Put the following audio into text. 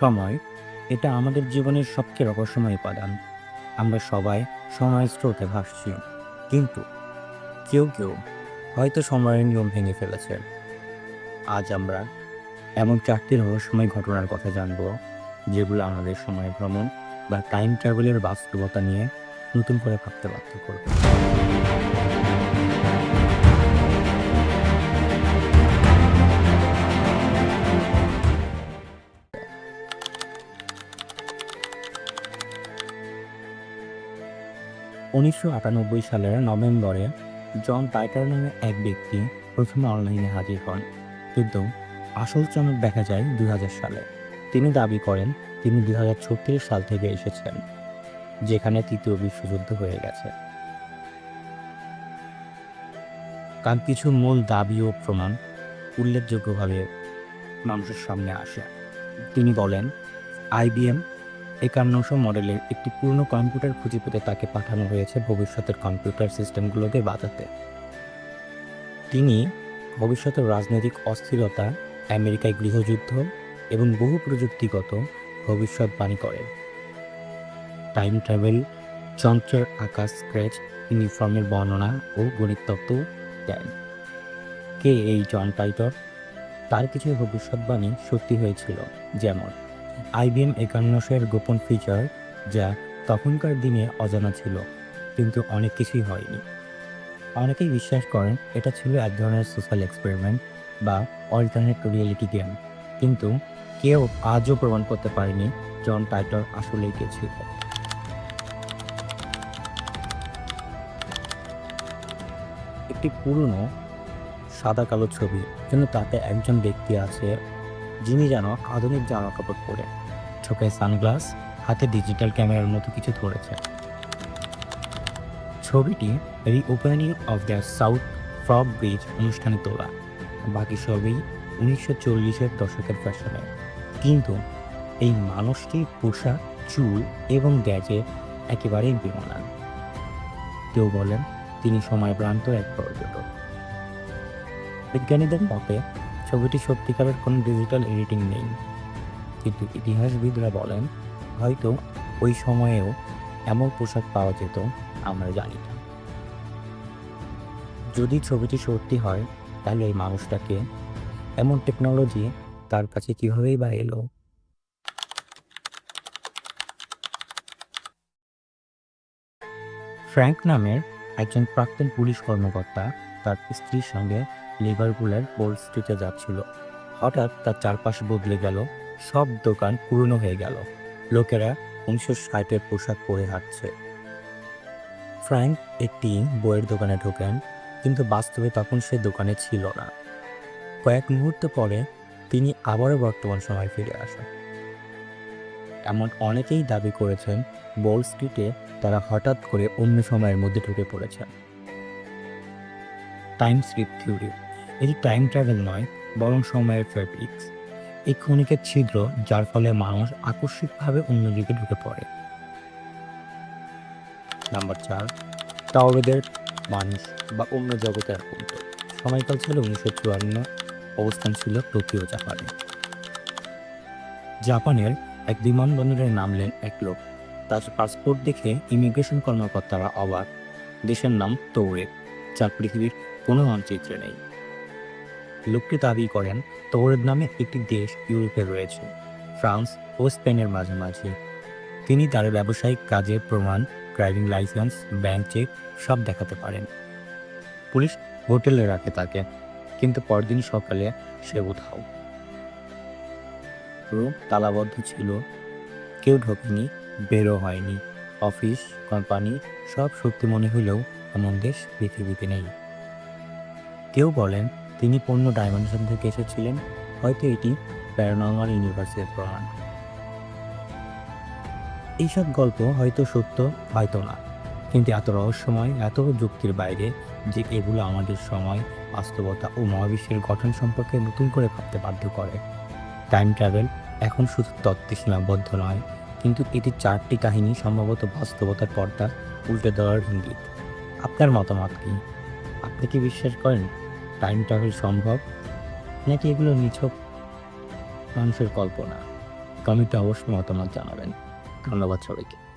সময় এটা আমাদের জীবনের সবচেয়ে রহস্যময় উপাদান। আমরা সবাই সময়ের স্রোতে ভাসছি। কিন্তু কেউ কেউ হয়তো সময়ের নিয়ম ভেঙে ফেলেছে। আজ আমরা এমন চারটি রহস্যময় ঘটনার কথা জানব, যেগুলো আমাদের সময় ভ্রমণ বা টাইম ট্রাভেলের বাস্তবতা নিয়ে নতুন করে ভাবতে বাধ্য করবে। উনিশশো আটানব্বই সালের নভেম্বরে জন টাইটার নামে এক ব্যক্তি প্রথমে অনলাইনে হাজির হন। কিন্তু আসল চমক দেখা যায় দু হাজার সালে। তিনি দাবি করেন, তিনি দুই সাল থেকে এসেছেন, যেখানে তৃতীয় বিশ্বযুদ্ধ হয়ে গেছে। তার কিছু মূল দাবি ও প্রমাণ উল্লেখযোগ্যভাবে মানুষের সামনে আসে। তিনি বলেন আইবিএম একান্নশো মডেলের একটি পূর্ণ কম্পিউটার খুঁজে পেতে তাকে পাঠানো হয়েছে ভবিষ্যতের কম্পিউটার সিস্টেমগুলোকে বাঁচাতে। তিনি ভবিষ্যতের রাজনৈতিক অস্থিরতা, আমেরিকায় গৃহযুদ্ধ এবং বহু প্রযুক্তিগত ভবিষ্যৎবাণী করেন। টাইম ট্রাভেল, যন্ত্রের আকাশ, স্ক্র্যাচ, ইউনিফর্মের বর্ণনা ও গণিতত্ত্ব দেন। কে এই জন টাইটর তার কিছু ভবিষ্যৎবাণী সত্যি হয়েছিল, যেমন আইবিএম একান্নশোর গোপন ফিচার যা তখনকার দিনে অজানা ছিল, কিন্তু অনেক কিছুই হয়নি। অনেকেই বিশ্বাস করেন এটা ছিল এক ধরনের সোশ্যাল এক্সপেরিমেন্ট বা অল্টারনেট রিয়েলিটি গেম কিন্তু কেউ আজও প্রমাণ করতে পারেনি জন টাইটর আসলেই কে ছিল। একটি পুরনো সাদা কালো ছবি, যেন তাতে একজন ব্যক্তি আছে যিনি যেন আধুনিক জামা কাপড় পরে। চোখে সানগ্লাস, হাতে ডিজিটাল ক্যামেরার মতো কিছু ধরেছে। ছবিটি re opening of the south fork bridge অনুষ্ঠানে তোলা। বাকি সবই উনিশশো চল্লিশের দশকের ফ্যাশনে। কিন্তু এই মানুষটির পোশাক, চুল এবং গ্যাজেট একেবারেই বিমানান কেউ বলেন, তিনি সময় প্রান্ত এক পর্যটক। বিজ্ঞানীদের মতে ছবিটি সত্যিকারের কোনো ডিজিটাল এডিটিং নেই। কিন্তু ইতিহাসবিদরা বলেন, হয়তো ওই সময়েও এমন পোশাক পাওয়া যেত, আমরা জানি না যদি ছবিটি সত্যি হয়, তাহলে এই মানুষটাকে এমন টেকনোলজি তার কাছে কীভাবেই বা এলো? ফ্র্যাঙ্ক নামের একজন প্রাক্তন পুলিশ কর্মকর্তা তার স্ত্রীর সঙ্গে লিভারপুলের বোল স্ট্রিটে যাচ্ছিল। হঠাৎ তার চারপাশ বদলে গেল, সব দোকান পুরনো হয়ে গেল। লোকেরা উনিশশো ষাটের পোশাক পরে হাঁটছে। ফ্র্যাঙ্ক একটি বইয়ের দোকানে ঢোকেন, কিন্তু বাস্তবে তখন সে দোকানে ছিল না। কয়েক মুহূর্ত পরে তিনি আবারও বর্তমান সময় ফিরে আসেন। এমন অনেকেই দাবি করেছেন, বল স্ট্রিটে তারা হঠাৎ করে অন্য সময়ের মধ্যে ঢুকে পড়েছেন। Time slip theory. এটি টাইম ট্রাভেল নয়, বরং সময়ের ফ্যাব্রিক্স এই ক্ষণিকের ছিদ্র, যার ফলে মানুষ আকস্মিকভাবে অন্যদিকে ঢুকে পড়ে। নাম্বার চার টাওরেদের মানুষ বা অন্য জগতের অন্ত সময়কাল ছিল উনিশশো চুয়ান্ন, অবস্থান ছিল টোকিও, জাপানে। জাপানের এক বিমানবন্দরে নামলেন এক লোক। তার পাসপোর্ট দেখে ইমিগ্রেশন কর্মকর্তারা অবাক। দেশের নাম তৌরে যা পৃথিবীর কোনো মানচিত্রে নেই। লোকটি দাবি করেন তৌরেদ নামে একটি দেশ ইউরোপে রয়েছে, ফ্রান্স ও স্পেনের মাঝামাঝি। তিনি তার ব্যবসায়িক কাজের প্রমাণ, ড্রাইভিং লাইসেন্স, ব্যাংক চেক সব দেখাতে পারেন। পুলিশ হোটেলে রাখে তাকে, কিন্তু পরদিন সকালে সে উধাও। রুম তালাবদ্ধ ছিল। কেউ ঢোকেনি বেরো হয়নি। অফিস, কোম্পানি সব সত্যি মনে হলেও এমন দেশ পৃথিবীতে নেই। কেউ বলেন তিনি পণ্য ডাইমেনশন থেকে এসেছিলেন, হয়তো এটি প্যারানর্মাল ইউনিভার্সের প্রমাণ। এইসব গল্প হয়তো সত্য, হয়তো না। কিন্তু এত রহস্যময়, এত যুক্তির বাইরে যে এগুলো আমাদের সময়, বাস্তবতা ও মহাবিশ্বের গঠন সম্পর্কে নতুন করে ভাবতে বাধ্য করে। টাইম ট্রাভেল এখন শুধু তত্ত্বে সীমাবদ্ধ নয়, কিন্তু এটি চারটি কাহিনী সম্ভবত বাস্তবতার পর্দা উল্টে দেওয়ার ইঙ্গিত। আপনার মতামত কি? আপনি কি বিশ্বাস করেন? টাইম ট্রাভেল সম্ভব। নাকি এগুলো নিছক মানুষের কল্পনা? কমেন্টে অবশ্যই মতামত জানাবেন। ধন্যবাদ সবাইকে।